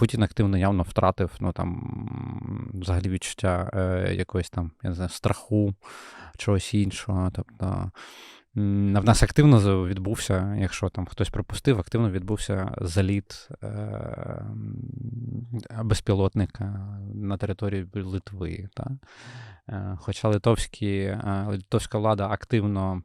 Путін активно явно втратив ну, там, взагалі відчуття е, якогось там, я не знаю, страху, чогось іншого. Тобто, в нас активно відбувся, якщо там хтось пропустив, активно відбувся заліт е, безпілотника на території Литви. Та? Е, Хоча литовські, е, литовська влада активно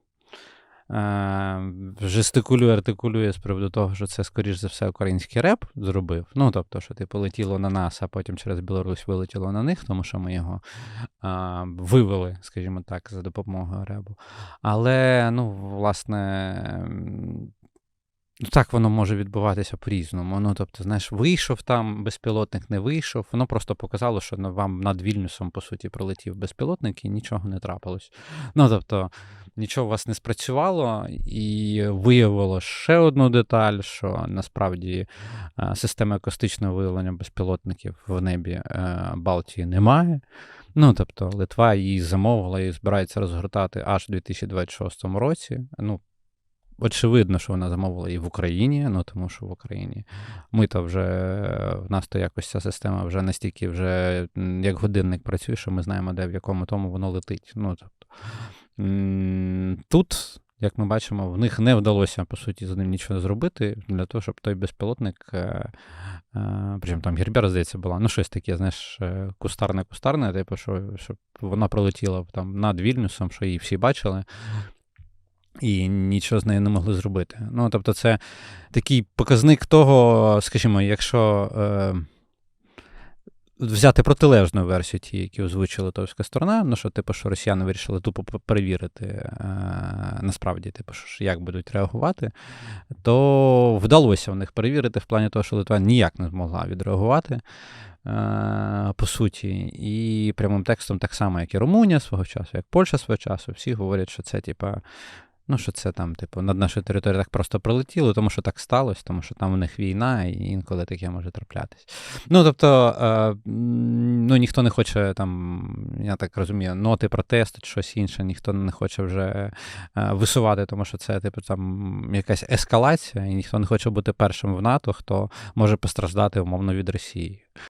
жестикулює, артикулює з приводу того, що це, скоріш за все, український реп зробив. Ну, тобто, що типу летіло на нас, а потім через Білорусь вилетіло на них, тому що ми його е, вивели, скажімо так, за допомогою ребу. Але, ну, власне. Ну, так воно може відбуватися по-різному. Ну, тобто, знаєш, вийшов там безпілотник, не вийшов. Воно просто показало, що ну, вам над Вільнюсом, по суті, пролетів безпілотник і нічого не трапилось. Ну, тобто, нічого у вас не спрацювало, і виявило ще одну деталь, що насправді е, системи акустичного виявлення безпілотників в небі е, Балтії немає. Ну, тобто, Литва її замовила і збирається розгортати аж у 2026 році. Ну, Очевидно, що вона замовила і в Україні, ну тому що в Україні ми то вже в нас то якось ця система вже настільки вже як годинник працює, що ми знаємо, де в якому тому воно летить. Ну, тобто, тут, як ми бачимо, в них не вдалося по суті з ним нічого зробити для того, щоб той безпілотник, е, е, причому там Гербера, здається, була, ну щось таке, знаєш, е, кустарне-кустарне, типу, що, щоб вона пролетіла там над Вільнюсом, що її всі бачили і нічого з нею не могли зробити. Ну, тобто, це такий показник того, скажімо, якщо е, взяти протилежну версію тієї, які озвучила литовська сторона, ну що, типу, що росіяни вирішили тупо перевірити е, насправді, типу, що як будуть реагувати, то вдалося в них перевірити в плані того, що Литва ніяк не змогла відреагувати. е, По суті, і прямим текстом так само, як і Румунія свого часу, як Польща свого часу, всі говорять, що це, типа, Ну, що це там, типу, над нашою територією так просто пролетіло, тому що так сталося, тому що там у них війна, і інколи таке може траплятись. Ну, тобто, е, ну, ніхто не хоче там, я так розумію, ноти протесту щось інше, ніхто не хоче вже е, висувати, тому що це, типу, там якась ескалація, і ніхто не хоче бути першим в НАТО, хто може постраждати умовно від Росії.